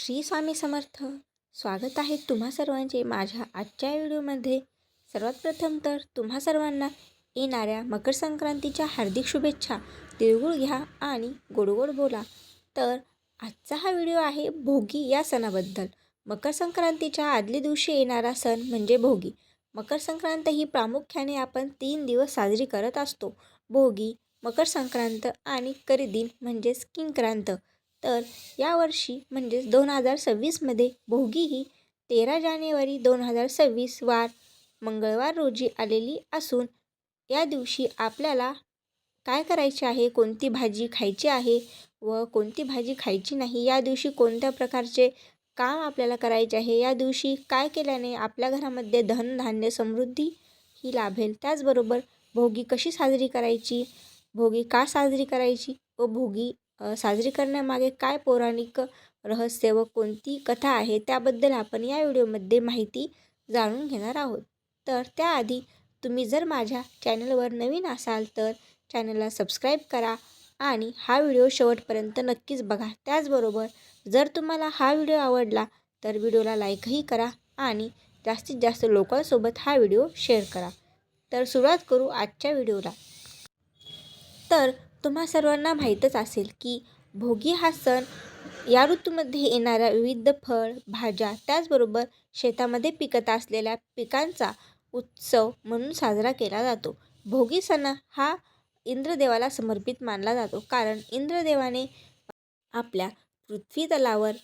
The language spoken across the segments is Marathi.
श्री स्वामी समर्थ. स्वागत आहे तुम्हा सर्वांचे माझ्या आजच्या व्हिडिओमध्ये. सर्वात प्रथम तर तुम्हा सर्वांना येणाऱ्या मकर संक्रांतीच्या हार्दिक शुभेच्छा. तिळगुळ घ्या आणि गोड गोड बोला. तर आजचा हा व्हिडिओ आहे भोगी या सणाबद्दल. मकर संक्रांतीच्या आदल्या दिवशी येणारा सण म्हणजे भोगी. मकर संक्रांत ही प्रामुख्याने आपण तीन दिवस साजरी करत असतो. भोगी मकर संक्रांत आणि करिदिन म्हणजेच किंक्रांत. तर यावर्षी म्हणजेच दोन हजार सव्वीसमध्ये भोगी ही तेरा जानेवारी दोन हजार सव्वीस वार मंगळवार रोजी आलेली असून या दिवशी आपल्याला काय करायचे आहे? कोणती भाजी खायची आहे? व कोणती भाजी खायची नाही? या दिवशी कोणत्या प्रकारचे काम आपल्याला करायचे आहे? या दिवशी काय केल्याने आपल्या घरामध्ये धनधान्य समृद्धी ही लाभेल? त्याचबरोबर भोगी कशी साजरी करायची? भोगी का साजरी करायची? व भोगी साजरी करण्यामागे काय पौराणिक रहस्य व कोणती कथा आहे त्याबद्दल आपण या व्हिडिओमध्ये माहिती जाणून घेणार आहोत. तर त्याआधी तुम्ही जर माझ्या चॅनलवर नवीन असाल तर चॅनलला सबस्क्राईब करा आणि हा व्हिडिओ शेवटपर्यंत नक्कीच बघा. त्याचबरोबर जर तुम्हाला हा व्हिडिओ आवडला तर व्हिडिओला लाईकही करा आणि जास्तीत जास्त लोकांसोबत हा व्हिडिओ शेअर करा. तर सुरुवात करू आजच्या व्हिडिओला. तर तुम्हा सर्वांना माहीतच असेल की भोगी हा सण या ऋतूमध्ये येणाऱ्या विविध फळ भाज्या त्याचबरोबर शेतामध्ये पिकत असलेल्या पिकांचा उत्सव म्हणून साजरा केला जातो. भोगी सण हा इंद्रदेवाला समर्पित मानला जातो कारण इंद्रदेवाने आपल्या पृथ्वी तलावर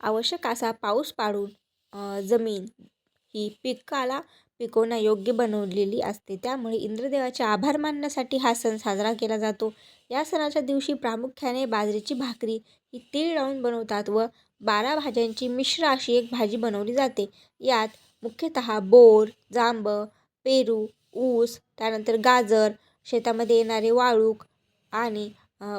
आवश्यक असा पाऊस पाडून जमीन ही पिकाला पिकवण्यायोग्य बनवलेली असते. त्यामुळे इंद्रदेवाचे आभार मानण्यासाठी हा सण साजरा केला जातो. या सणाच्या दिवशी प्रामुख्याने बाजरीची भाकरी ही तीळ लावून बनवतात व बारा भाज्यांची मिश्र अशी एक भाजी बनवली जाते. यात मुख्यतः बोर जांब पेरू ऊस त्यानंतर गाजर शेतामध्ये येणारे वाळूक आणि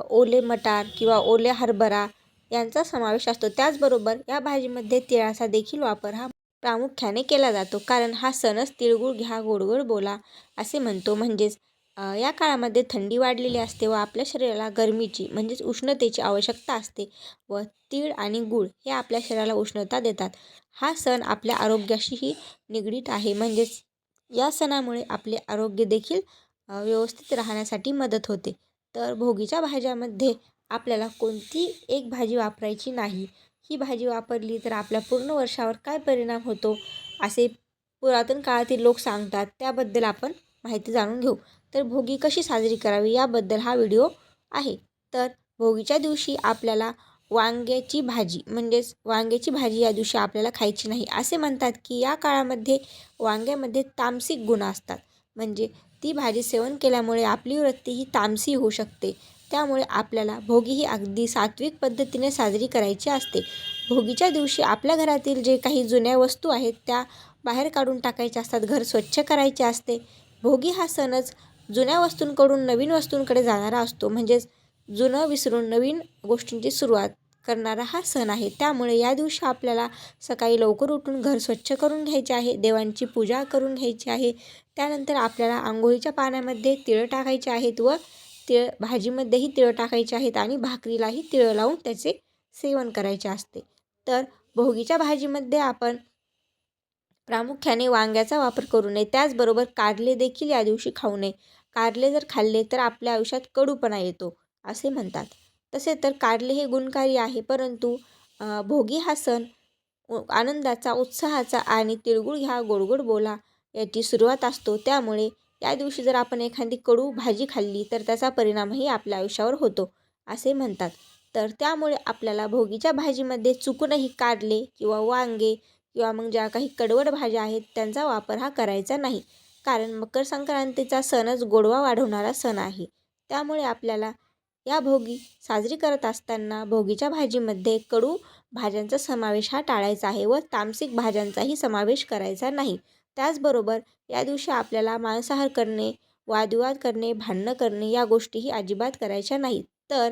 ओले मटार किंवा ओले हरभरा यांचा समावेश असतो. त्याचबरोबर या भाजीमध्ये तिळाचा देखील वापर हा प्रामुख्याने केला जातो. कारण हा सणच तिळगुळ घ्या गोडगोड बोला असे म्हणतो. म्हणजेच या काळामध्ये थंडी वाढलेली असते व आपल्या शरीराला गरमीची म्हणजेच उष्णतेची आवश्यकता असते व तीळ आणि गूळ हे आपल्या शरीराला उष्णता देतात. हा सण आपल्या आरोग्याशीही निगडीत आहे. म्हणजेच या सणामुळे आपले आरोग्य देखील व्यवस्थित राहण्यासाठी मदत होते. तर भोगीच्या भाज्यामध्ये आपल्याला कोणती एक भाजी वापरायची नाही ही भाजी वापरली तर आपल्या पूर्ण वर्षावर काय परिणाम होतो? असे पुरातन काळातील लोक सांगतात. त्याबद्दल आपण माहिती जाणून घेऊ. तर भोगी कशी साजरी करावी याबद्दल हा व्हिडिओ आहे. तर भोगीच्या दिवशी आपल्याला वांग्याची भाजी म्हणजेच वांग्याची भाजी या दिवशी आपल्याला खायची नाही असे म्हणतात की या काळामध्ये वांग्यामध्ये तामसिक गुण असतात. म्हणजे ती भाजी सेवन केल्यामुळे आपली वृत्ती ही तामसी होऊ शकते. त्यामुळे आपल्याला भोगी ही अगदी सात्विक पद्धतीने साजरी करायची असते. भोगीच्या दिवशी आपल्या घरातील जे काही जुन्या वस्तू आहेत त्या बाहेर काढून टाकायच्या असतात घर स्वच्छ करायचे असते. भोगी हा सणच जुन्या वस्तूंकडून नवीन वस्तूंकडे जाणारा असतो. म्हणजेच जुनं विसरून नवीन गोष्टींची सुरुवात करणारा हा सण आहे. त्यामुळे या दिवशी आपल्याला सकाळी लवकर उठून घर स्वच्छ करून घ्यायचे आहे देवांची पूजा करून घ्यायची आहे. त्यानंतर आपल्याला आंघोळीच्या पाण्यामध्ये तिळं टाकायचे आहेत व तिळ भाजीमध्येही तिळं टाकायचे आहेत आणि भाकरीलाही तिळं लावून त्याचे सेवन करायचे असते. तर भोगीच्या भाजीमध्ये आपण प्रामुख्याने वांग्याचा वापर करू नये. त्याचबरोबर कारले देखील या दिवशी खाऊ नये. कारले जर खाल्ले तर आपल्या आयुष्यात कडूपणा येतो असे म्हणतात. तसे तर कारले हे गुणकारी आहे परंतु भोगी हा सण आनंदाचा उत्साहाचा आणि तिळगुळ ह्या गोडगोड बोला याची सुरुवात असतो. त्यामुळे या दिवशी जर आपण एखादी कडू भाजी खाल्ली तर त्याचा परिणामही आपल्या आयुष्यावर होतो असे म्हणतात. तर त्यामुळे आपल्याला भोगीच्या भाजीमध्ये चुकूनही कारले किंवा वांगे किंवा मग ज्या काही कडवड भाज्या आहेत त्यांचा वापर हा करायचा नाही. कारण मकर संक्रांतीचा सणच गोडवा वाढवणारा सण आहे. त्यामुळे आपल्याला या भोगी साजरी करत असताना भोगीच्या भाजीमध्ये कडू भाज्यांचा समावेश हा टाळायचा आहे व तामसिक भाज्यांचाही समावेश करायचा नाही. त्याचबरोबर या दिवशी आपल्याला मांसाहार करणे वादविवाद करणे भांडणं करणे या गोष्टीही अजिबात करायच्या नाहीत. तर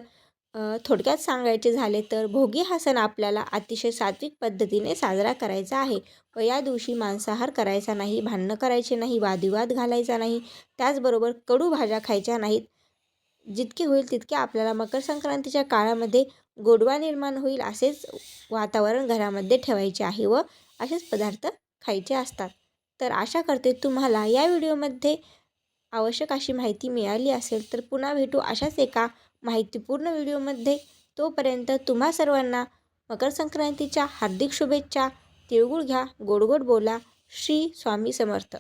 थोडक्यात सांगायचे झाले तर भोगी हा सण आपल्याला अतिशय सात्विक पद्धतीने साजरा करायचा आहे. व या दिवशी मांसाहार करायचा नाही भांडणं करायचे नाही वादविवाद घालायचा नाही त्याचबरोबर कडू भाज्या खायच्या नाहीत. जितके होईल तितके आपल्याला मकर संक्रांतीच्या काळामध्ये गोडवा निर्माण होईल असेच वातावरण घरामध्ये ठेवायचे आहे व असेच पदार्थ खायचे असतात. तर आशा करते तुम्हाला या व्हिडिओमध्ये आवश्यक अशी माहिती मिळाली असेल तर पुन्हा भेटू अशाच एका माहितीपूर्ण व्हिडिओमध्ये. तोपर्यंत तुम्हा सर्वांना मकर संक्रांतीच्या हार्दिक शुभेच्छा. तिळगुळ घ्या गोड गोड बोला. श्री स्वामी समर्थ.